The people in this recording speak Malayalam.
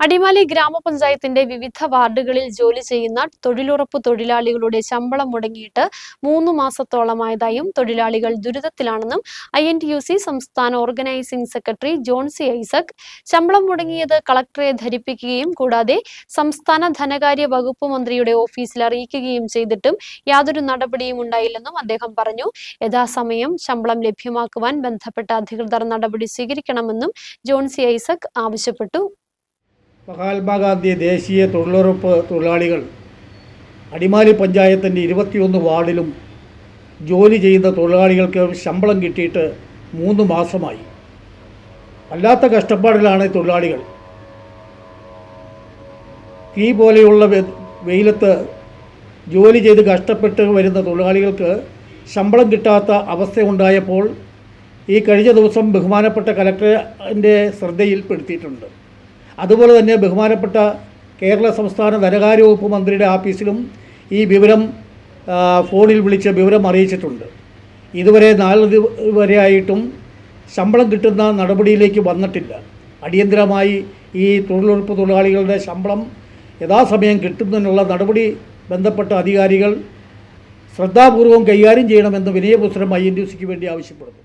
അടിമാലി ഗ്രാമപഞ്ചായത്തിന്റെ വിവിധ വാർഡുകളിൽ ജോലി ചെയ്യുന്ന തൊഴിലുറപ്പ് തൊഴിലാളികളുടെ ശമ്പളം മുടങ്ങിയിട്ട് മൂന്ന് മാസത്തോളമായതായും തൊഴിലാളികൾ ദുരിതത്തിലാണെന്നും I N T U C സംസ്ഥാന ഓർഗനൈസിംഗ് സെക്രട്ടറി ജോൺസി ഐസക് ശമ്പളം മുടങ്ങിയത് കളക്ടറെ ധരിപ്പിക്കുകയും കൂടാതെ സംസ്ഥാന ധനകാര്യ വകുപ്പ് മന്ത്രിയുടെ ഓഫീസിൽ അറിയിക്കുകയും ചെയ്തിട്ടും യാതൊരു നടപടിയും ഉണ്ടായില്ലെന്നും അദ്ദേഹം പറഞ്ഞു. യഥാസമയം ശമ്പളം ലഭ്യമാക്കുവാൻ ബന്ധപ്പെട്ട അധികൃതർ നടപടി സ്വീകരിക്കണമെന്നും ജോൺസി ഐസക് ആവശ്യപ്പെട്ടു. മഹാത്മാഗാന്ധി ദേശീയ തൊഴിലുറപ്പ് തൊഴിലാളികൾ അടിമാലി പഞ്ചായത്തിന്റെ ഇരുപത്തിയൊന്ന് വാർഡിലും ജോലി ചെയ്യുന്ന തൊഴിലാളികൾക്ക് ശമ്പളം കിട്ടിയിട്ട് മൂന്ന് മാസമായി. വല്ലാത്ത കഷ്ടപ്പാടിലാണ് തൊഴിലാളികൾ. തീ പോലെയുള്ള വെയിലത്ത് ജോലി ചെയ്ത് കഷ്ടപ്പെട്ട് വരുന്ന തൊഴിലാളികൾക്ക് ശമ്പളം കിട്ടാത്ത അവസ്ഥ ഉണ്ടായപ്പോൾ ഈ കഴിഞ്ഞ ദിവസം ബഹുമാനപ്പെട്ട കലക്ടറിന്റെ ശ്രദ്ധയിൽപ്പെടുത്തിയിട്ടുണ്ട്. അതുപോലെ തന്നെ ബഹുമാനപ്പെട്ട കേരള സംസ്ഥാന ധനകാര്യ വകുപ്പ് മന്ത്രിയുടെ ആഫീസിലും ഈ വിവരം ഫോണിൽ വിളിച്ച് വിവരം അറിയിച്ചിട്ടുണ്ട്. ഇതുവരെ നാല് വരെയായിട്ടും ശമ്പളം കിട്ടുന്ന നടപടിയിലേക്ക് വന്നിട്ടില്ല. അടിയന്തരമായി ഈ തൊഴിലുറപ്പ് തൊഴിലാളികളുടെ ശമ്പളം യഥാസമയം കിട്ടുന്നതിനുള്ള നടപടി ബന്ധപ്പെട്ട അധികാരികൾ ശ്രദ്ധാപൂർവം കൈകാര്യം ചെയ്യണമെന്ന് വിനയപുസ്തകം ഐ എൻ ഡി സിക്ക് വേണ്ടി ആവശ്യപ്പെടുന്നു.